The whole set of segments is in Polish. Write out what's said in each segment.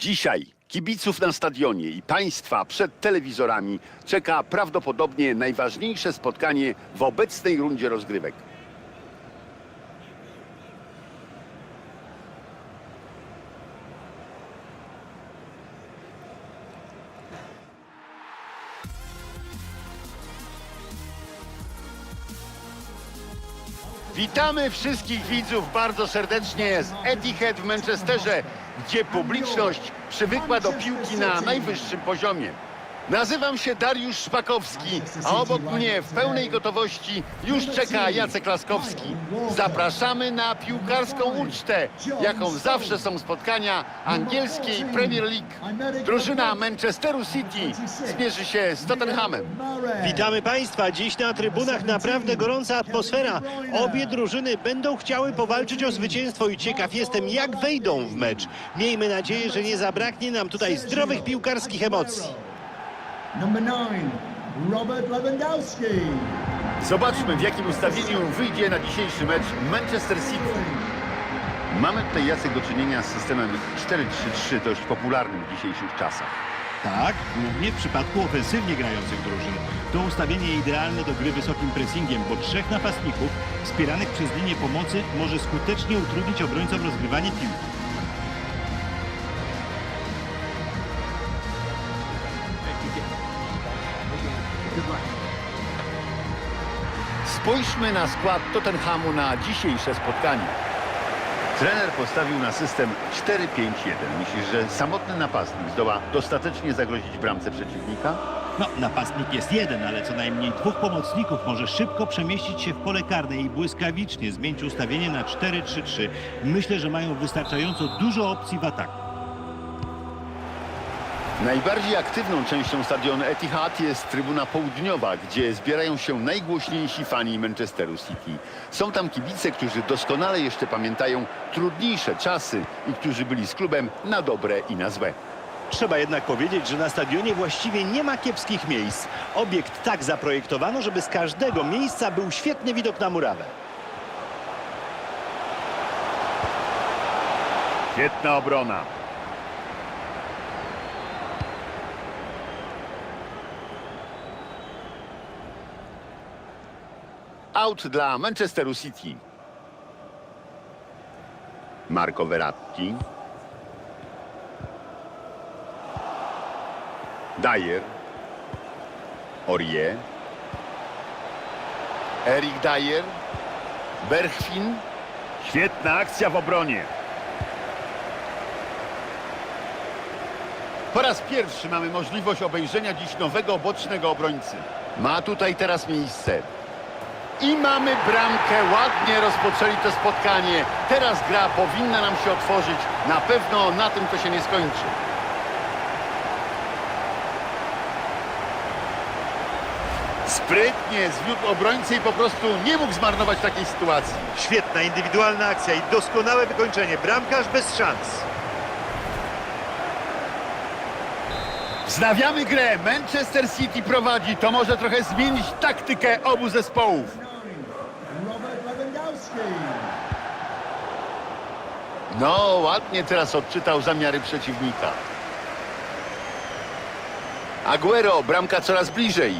Dzisiaj kibiców na stadionie i państwa przed telewizorami czeka prawdopodobnie najważniejsze spotkanie w obecnej rundzie rozgrywek. Witamy wszystkich widzów bardzo serdecznie z Etihad w Manchesterze, gdzie publiczność przywykła do piłki na najwyższym poziomie. Nazywam się Dariusz Szpakowski, a obok mnie w pełnej gotowości już czeka Jacek Laskowski. Zapraszamy na piłkarską ucztę, jaką zawsze są spotkania angielskiej Premier League. Drużyna Manchesteru City zmierzy się z Tottenhamem. Witamy Państwa. Dziś na trybunach naprawdę gorąca atmosfera. Obie drużyny będą chciały powalczyć o zwycięstwo i ciekaw jestem, jak wejdą w mecz. Miejmy nadzieję, że nie zabraknie nam tutaj zdrowych piłkarskich emocji. Number nine, Robert Lewandowski. Zobaczmy, w jakim ustawieniu wyjdzie na dzisiejszy mecz Manchester City. Mamy tutaj, Jacek, do czynienia z systemem 4-3-3, dość popularnym w dzisiejszych czasach. Tak, głównie w przypadku ofensywnie grających drużyn. To ustawienie idealne do gry wysokim pressingiem, bo trzech napastników wspieranych przez linię pomocy może skutecznie utrudnić obrońcom rozgrywanie piłki. Spójrzmy na skład Tottenhamu na dzisiejsze spotkanie. Trener postawił na system 4-5-1. Myślisz, że samotny napastnik zdoła dostatecznie zagrozić bramce przeciwnika? No, napastnik jest jeden, ale co najmniej dwóch pomocników może szybko przemieścić się w pole karne i błyskawicznie zmienić ustawienie na 4-3-3. Myślę, że mają wystarczająco dużo opcji w ataku. Najbardziej aktywną częścią stadionu Etihad jest trybuna południowa, gdzie zbierają się najgłośniejsi fani Manchesteru City. Są tam kibice, którzy doskonale jeszcze pamiętają trudniejsze czasy i którzy byli z klubem na dobre i na złe. Trzeba jednak powiedzieć, że na stadionie właściwie nie ma kiepskich miejsc. Obiekt tak zaprojektowano, żeby z każdego miejsca był świetny widok na murawę. Świetna obrona. Out dla Manchesteru City. Marco Verratti. Dyer. Aurier. Erik Dyer. Berchwin. Świetna akcja w obronie. Po raz pierwszy mamy możliwość obejrzenia dziś nowego bocznego obrońcy. Ma tutaj teraz miejsce. I mamy bramkę. Ładnie rozpoczęli to spotkanie. Teraz gra powinna nam się otworzyć. Na pewno na tym to się nie skończy. Sprytnie zwiódł obrońcę i po prostu nie mógł zmarnować takiej sytuacji. Świetna indywidualna akcja i doskonałe wykończenie. Bramkarz bez szans. Wznawiamy grę. Manchester City prowadzi. To może trochę zmienić taktykę obu zespołów. Nine, Robert Lewandowski. No, ładnie teraz odczytał zamiary przeciwnika. Aguero, bramka coraz bliżej.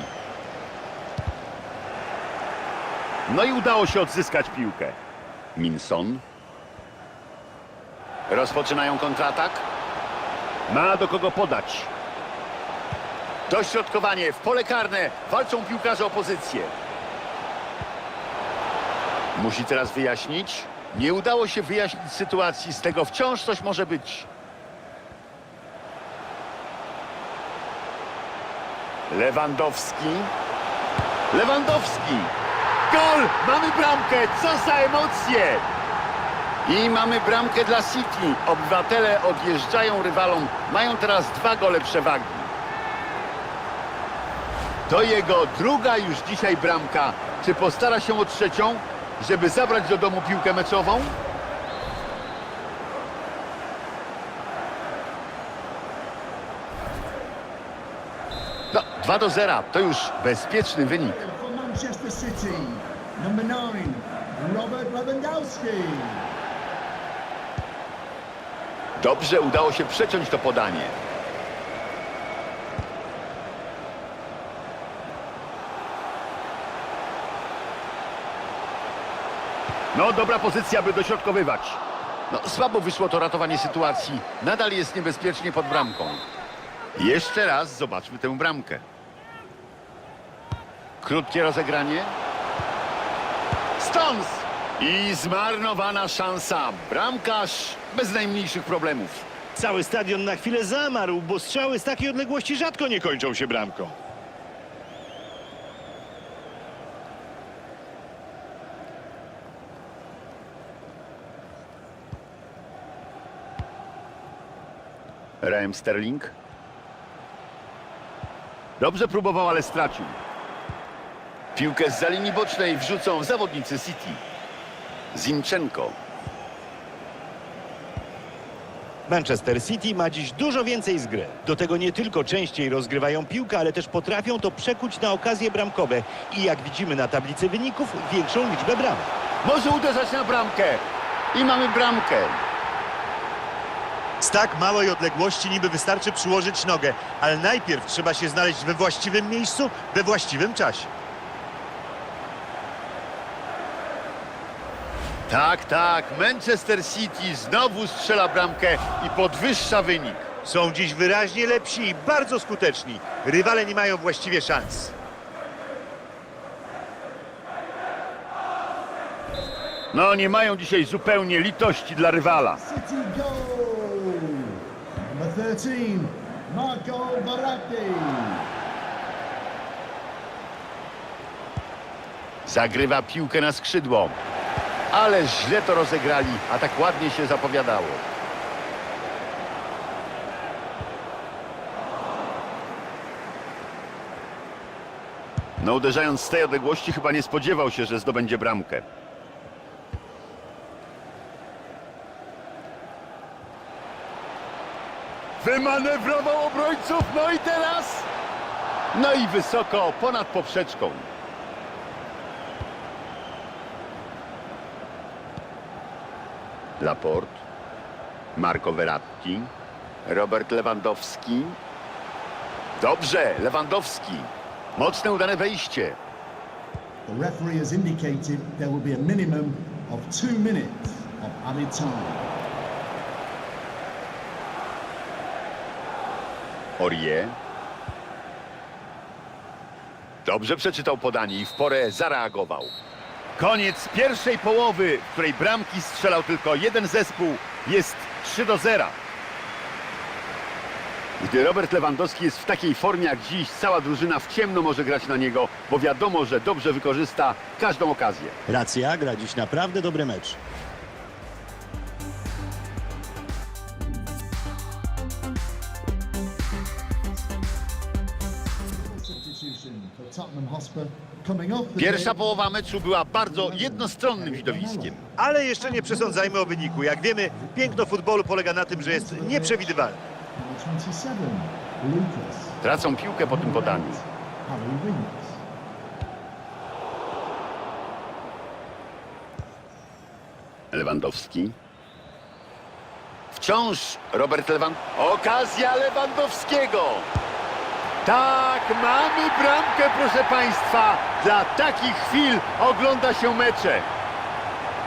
No i udało się odzyskać piłkę. Minson. Rozpoczynają kontratak. Ma do kogo podać. Dośrodkowanie w pole karne. Walczą piłkarze o pozycję. Musi teraz wyjaśnić. Nie udało się wyjaśnić sytuacji. Z tego wciąż coś może być. Lewandowski. Lewandowski. Gol! Mamy bramkę! Co za emocje! I mamy bramkę dla City. Obywatele odjeżdżają rywalom. Mają teraz dwa gole przewagi. To jego druga już dzisiaj bramka. Czy postara się o trzecią, żeby zabrać do domu piłkę meczową? No, 2 do 0 to już bezpieczny wynik. Dobrze udało się przeciąć to podanie. No, dobra pozycja, by dośrodkowywać. No, słabo wyszło to ratowanie sytuacji. Nadal jest niebezpiecznie pod bramką. Jeszcze raz zobaczmy tę bramkę. Krótkie rozegranie. Stones! I zmarnowana szansa. Bramkarz bez najmniejszych problemów. Cały stadion na chwilę zamarł, bo strzały z takiej odległości rzadko nie kończą się bramką. Raheem Sterling. Dobrze próbował, ale stracił. Piłkę z linii bocznej wrzucą zawodnicy City. Zinchenko. Manchester City ma dziś dużo więcej z gry. Do tego nie tylko częściej rozgrywają piłkę, ale też potrafią to przekuć na okazje bramkowe i jak widzimy na tablicy wyników, większą liczbę bramek. Może uderzać na bramkę. I mamy bramkę. Z tak małej odległości niby wystarczy przyłożyć nogę, ale najpierw trzeba się znaleźć we właściwym miejscu, we właściwym czasie. Tak, tak. Manchester City znowu strzela bramkę i podwyższa wynik. Są dziś wyraźnie lepsi i bardzo skuteczni. Rywale nie mają właściwie szans. No, nie mają dzisiaj zupełnie litości dla rywala. City goal. Number 13, Marco Verratti. Zagrywa piłkę na skrzydło. Ale źle to rozegrali, a tak ładnie się zapowiadało. No uderzając z tej odległości chyba nie spodziewał się, że zdobędzie bramkę. Wymanewrował obrońców, no i teraz... No i wysoko, ponad poprzeczką. Laport, Marco Verratti, Robert Lewandowski. Dobrze, Lewandowski. Mocne, udane wejście. The referee has indicated there will be a minimum of two minutes of added time. Orie. Dobrze przeczytał podanie i w porę zareagował. Koniec pierwszej połowy, w której bramki strzelał tylko jeden zespół, jest 3 do 0. Gdy Robert Lewandowski jest w takiej formie jak dziś, cała drużyna w ciemno może grać na niego, bo wiadomo, że dobrze wykorzysta każdą okazję. Racja, gra dziś naprawdę dobry mecz. Pierwsza połowa meczu była bardzo jednostronnym widowiskiem. Ale jeszcze nie przesądzajmy o wyniku. Jak wiemy, piękno futbolu polega na tym, że jest nieprzewidywalny. Number 27, Lucas. Tracą piłkę po tym podaniu. Lewandowski. Wciąż Robert Lewandowski. Okazja Lewandowskiego. Tak, mamy bramkę, proszę Państwa. Dla takich chwil ogląda się mecze.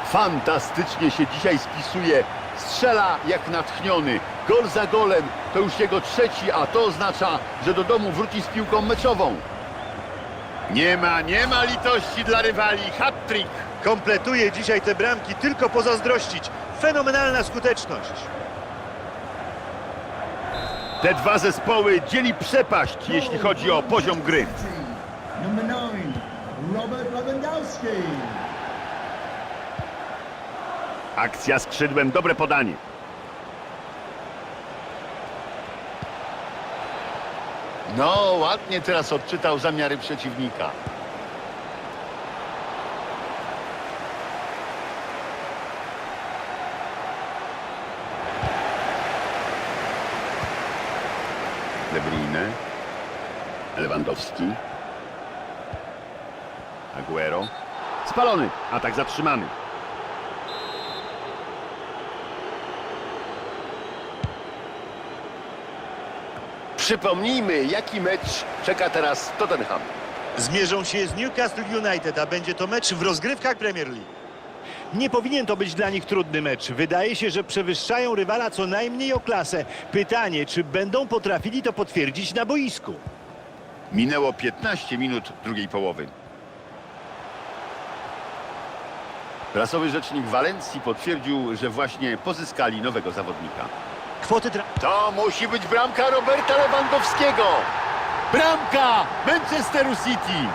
Fantastycznie się dzisiaj spisuje. Strzela jak natchniony. Gol za golem. To już jego trzeci, a to oznacza, że do domu wróci z piłką meczową. Nie ma, nie ma litości dla rywali. Hat-trick. Kompletuje dzisiaj te bramki tylko pozazdrościć. Fenomenalna skuteczność. Te dwa zespoły dzieli przepaść, jeśli chodzi o poziom gry. Number 9, Robert Lewandowski. Akcja skrzydłem, dobre podanie. No, ładnie teraz odczytał zamiary przeciwnika. De Bruyne. Lewandowski. Aguero. Spalony. Atak zatrzymany. Przypomnijmy, jaki mecz czeka teraz Tottenham. Zmierzą się z Newcastle United, a będzie to mecz w rozgrywkach Premier League. Nie powinien to być dla nich trudny mecz. Wydaje się, że przewyższają rywala co najmniej o klasę. Pytanie, czy będą potrafili to potwierdzić na boisku. Minęło 15 minut drugiej połowy. Prasowy rzecznik Walencji potwierdził, że właśnie pozyskali nowego zawodnika. Kwoty tra... To musi być bramka Roberta Lewandowskiego. Bramka Manchesteru City.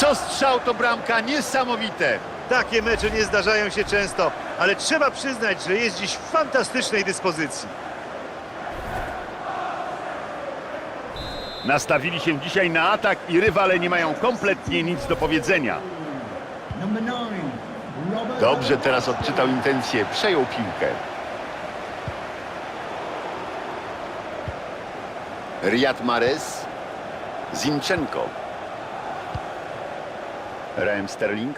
Co strzał to bramka niesamowite. Takie mecze nie zdarzają się często, ale trzeba przyznać, że jest dziś w fantastycznej dyspozycji. Nastawili się dzisiaj na atak i rywale nie mają kompletnie nic do powiedzenia. Dobrze teraz odczytał intencje, przejął piłkę. Riyad Mahrez, Zinchenko. Raheem Sterling.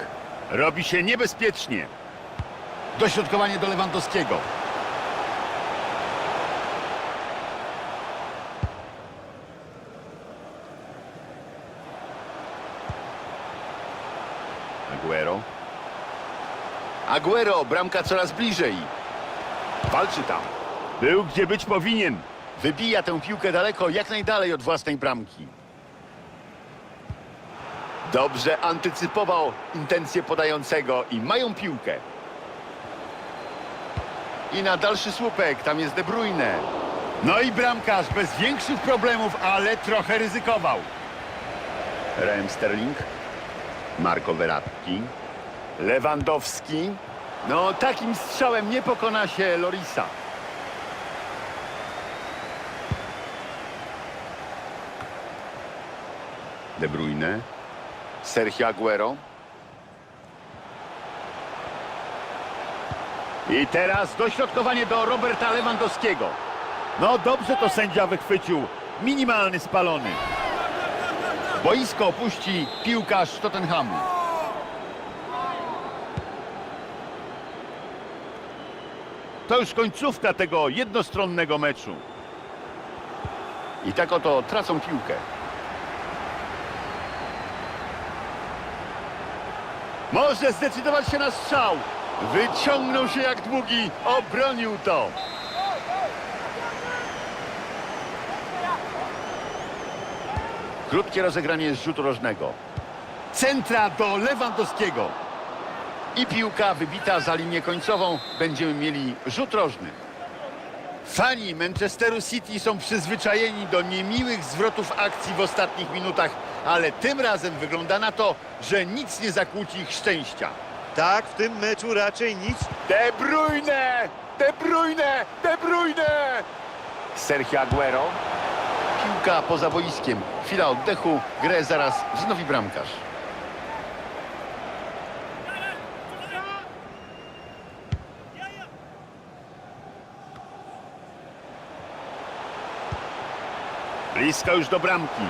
Robi się niebezpiecznie. Dośrodkowanie do Lewandowskiego. Aguero. Aguero, bramka coraz bliżej. Walczy tam. Był gdzie być powinien. Wybija tę piłkę daleko, jak najdalej od własnej bramki. Dobrze antycypował intencje podającego i mają piłkę. I na dalszy słupek, tam jest De Bruyne. No i bramkarz bez większych problemów, ale trochę ryzykował. Raheem Sterling. Marco Verratti. Lewandowski. No takim strzałem nie pokona się Lorisa. De Bruyne. Sergio Aguero. I teraz dośrodkowanie do Roberta Lewandowskiego. No dobrze to sędzia wychwycił. Minimalny spalony. Boisko opuści piłkarz Tottenhamu. To już końcówka tego jednostronnego meczu. I tak oto tracą piłkę. Może zdecydować się na strzał. Wyciągnął się jak długi, obronił to. Krótkie rozegranie z rzutu rożnego. Centra do Lewandowskiego. I piłka wybita za linię końcową. Będziemy mieli rzut rożny. Fani Manchesteru City są przyzwyczajeni do niemiłych zwrotów akcji w ostatnich minutach, ale tym razem wygląda na to, że nic nie zakłóci ich szczęścia. Tak, w tym meczu raczej nic. De Bruyne! De Bruyne! De Bruyne! Sergio Aguero. Piłka poza boiskiem. Chwila oddechu. Grę zaraz wznowi bramkarz. Blisko już do bramki.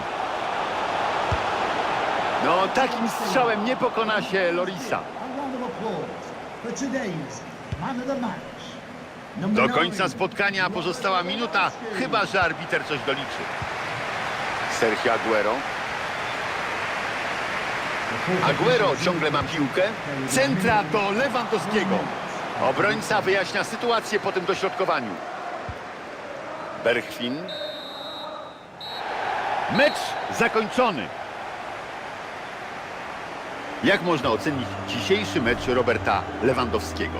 No takim strzałem nie pokona się Lorisa. Do końca spotkania pozostała minuta, chyba że arbiter coś doliczy. Sergio Aguero. Aguero ciągle ma piłkę. Centra do Lewandowskiego. Obrońca wyjaśnia sytuację po tym dośrodkowaniu. Berchwin. Mecz zakończony. Jak można ocenić dzisiejszy mecz Roberta Lewandowskiego?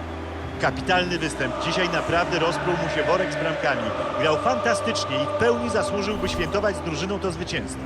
Kapitalny występ. Dzisiaj naprawdę rozpruł mu się worek z bramkami. Grał fantastycznie i w pełni zasłużyłby świętować z drużyną to zwycięstwo.